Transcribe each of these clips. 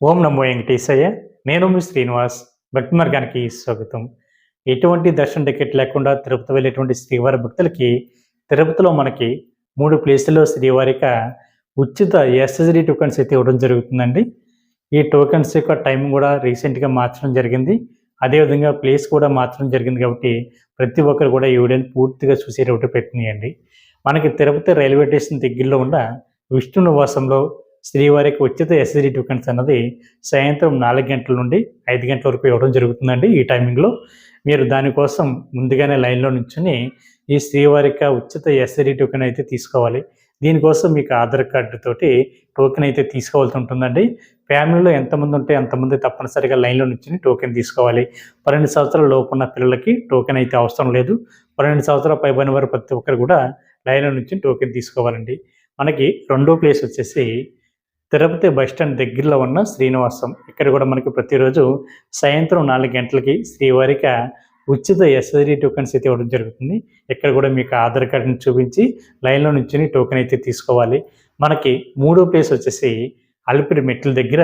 ఓం నమో వెంకటేశయ్య. నేను మీ శ్రీనివాస్. భక్తి మార్గానికి స్వాగతం. ఎటువంటి దర్శన టికెట్ లేకుండా తిరుపతి వెళ్ళేటువంటి శ్రీవారి భక్తులకి తిరుపతిలో మనకి మూడు ప్లేసుల్లో శ్రీవారిక ఉచిత ఎస్ఎస్డి టోకెన్స్ అయితే ఇవ్వడం జరుగుతుందండి. ఈ టోకెన్స్ యొక్క టైం కూడా రీసెంట్గా మార్చడం జరిగింది. అదేవిధంగా ప్లేస్ కూడా మార్చడం జరిగింది కాబట్టి ప్రతి ఒక్కరు కూడా ఈ వీడియోని పూర్తిగా చూసేటట్టు పెట్టినాయండి. మనకి తిరుపతి రైల్వే స్టేషన్ దగ్గరలో ఉన్న విష్ణు నివాసంలో శ్రీవారికి ఉచిత ఎస్ఎస్డి టోకెన్స్ అన్నది సాయంత్రం నాలుగు గంటల నుండి ఐదు గంటల వరకు ఇవ్వడం జరుగుతుందండి ఈ టైమింగ్లో మీరు దానికోసం ముందుగానే లైన్లో నుంచుని ఈ శ్రీవారిక ఉచిత ఎస్ఎస్డి టోకెన్ అయితే తీసుకోవాలి. దీనికోసం మీకు ఆధార్ కార్డు తోటి టోకెన్ అయితే తీసుకోవాల్సి ఉంటుందండి. ఫ్యామిలీలో ఎంతమంది ఉంటే అంతమంది తప్పనిసరిగా లైన్లో నుంచి టోకెన్ తీసుకోవాలి. పన్నెండు సంవత్సరాల లోపు ఉన్న పిల్లలకి టోకెన్ అయితే అవసరం లేదు. పన్నెండు సంవత్సరాల పైబడిన వారు ప్రతి ఒక్కరు కూడా లైన్లో నుంచి టోకెన్ తీసుకోవాలండి. మనకి రెండో ప్లేస్ వచ్చేసి తిరుపతి బస్ స్టాండ్ దగ్గరలో ఉన్న శ్రీనివాసం. ఇక్కడ కూడా మనకి ప్రతిరోజు సాయంత్రం నాలుగు గంటలకి శ్రీవారిక ఉచిత ఎస్ఐడి టోకెన్స్ అయితే ఇవ్వడం జరుగుతుంది. ఇక్కడ కూడా మీకు ఆధార్ కార్డుని చూపించి లైన్లో నుంచి టోకెన్ అయితే తీసుకోవాలి. మనకి మూడో ప్లేస్ వచ్చేసి అలిపిరి మెట్ల దగ్గర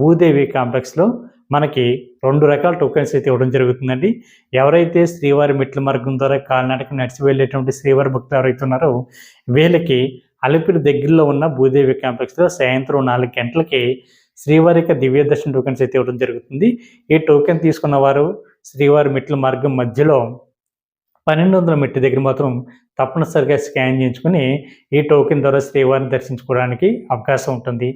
భూదేవి కాంప్లెక్స్లో మనకి రెండు రకాల టోకెన్స్ అయితే ఇవ్వడం జరుగుతుందండి. ఎవరైతే శ్రీవారి మెట్ల మార్గం ద్వారా కాలినాటకు నడిచి వెళ్ళేటువంటి శ్రీవారి భక్తులు ఎవరైతే ఉన్నారో వీళ్ళకి అలిపిరి దగ్గరలో ఉన్న భూదేవి కాంప్లెక్స్లో సాయంత్రం నాలుగు గంటలకి శ్రీవారిక దివ్య దర్శన టోకెన్స్ అయితే ఇవ్వడం జరుగుతుంది. ఈ టోకెన్ తీసుకున్న వారు శ్రీవారి మెట్ల మార్గం మధ్యలో పన్నెండు వందల మెట్టు దగ్గర మాత్రం తప్పనిసరిగా స్కాన్ చేయించుకుని ఈ టోకెన్ ద్వారా శ్రీవారిని దర్శించుకోవడానికి అవకాశం ఉంటుంది.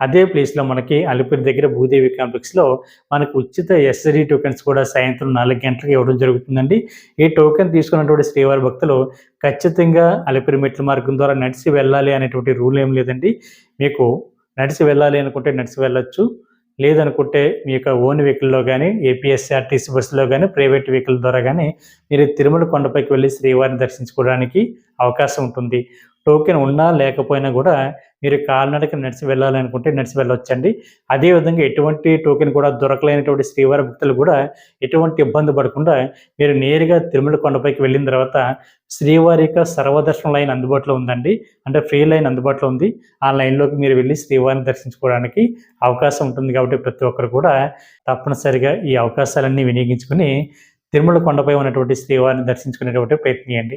అదే ప్లేస్లో మనకి అలిపిరి దగ్గర భూదేవి కాంప్లెక్స్లో మనకు ఉచిత ఎస్ఎస్డి టోకెన్స్ కూడా సాయంత్రం నాలుగు గంటలకు ఇవ్వడం జరుగుతుందండి. ఈ టోకెన్ తీసుకున్నటువంటి శ్రీవారి భక్తులు ఖచ్చితంగా అలిపిరి మెట్ల మార్గం ద్వారా నడిచి వెళ్ళాలి అనేటువంటి రూల్ ఏం లేదండి. మీకు నడిచి వెళ్ళాలి అనుకుంటే నడిచి వెళ్ళొచ్చు. లేదనుకుంటే మీ యొక్క ఓన్ వెహికల్లో కానీ ఏపీఎస్ఆర్టీసీ బస్సులో కానీ ప్రైవేట్ వెహికల్ ద్వారా కానీ మీరు తిరుమల కొండపైకి వెళ్ళి శ్రీవారిని దర్శించుకోవడానికి అవకాశం ఉంటుంది. టోకెన్ ఉన్నా లేకపోయినా కూడా మీరు కాలినడక నడిచి వెళ్ళాలనుకుంటే నడిచి వెళ్ళొచ్చండి. అదేవిధంగా ఎటువంటి టోకెన్ కూడా దొరకలేనటువంటి శ్రీవారి భక్తులు కూడా ఎటువంటి ఇబ్బంది పడకుండా మీరు నేరుగా తిరుమల కొండపైకి వెళ్ళిన తర్వాత శ్రీవారి యొక్క సర్వదర్శన లైన్ అందుబాటులో ఉందండి. అంటే ఫ్రీ లైన్ అందుబాటులో ఉంది. ఆ లైన్లోకి మీరు వెళ్ళి శ్రీవారిని దర్శించుకోవడానికి అవకాశం ఉంటుంది కాబట్టి ప్రతి ఒక్కరు కూడా తప్పనిసరిగా ఈ అవకాశాలన్నీ వినియోగించుకుని తిరుమల కొండపై ఉన్నటువంటి శ్రీవారిని దర్శించుకునేటువంటి ప్రయత్నించండి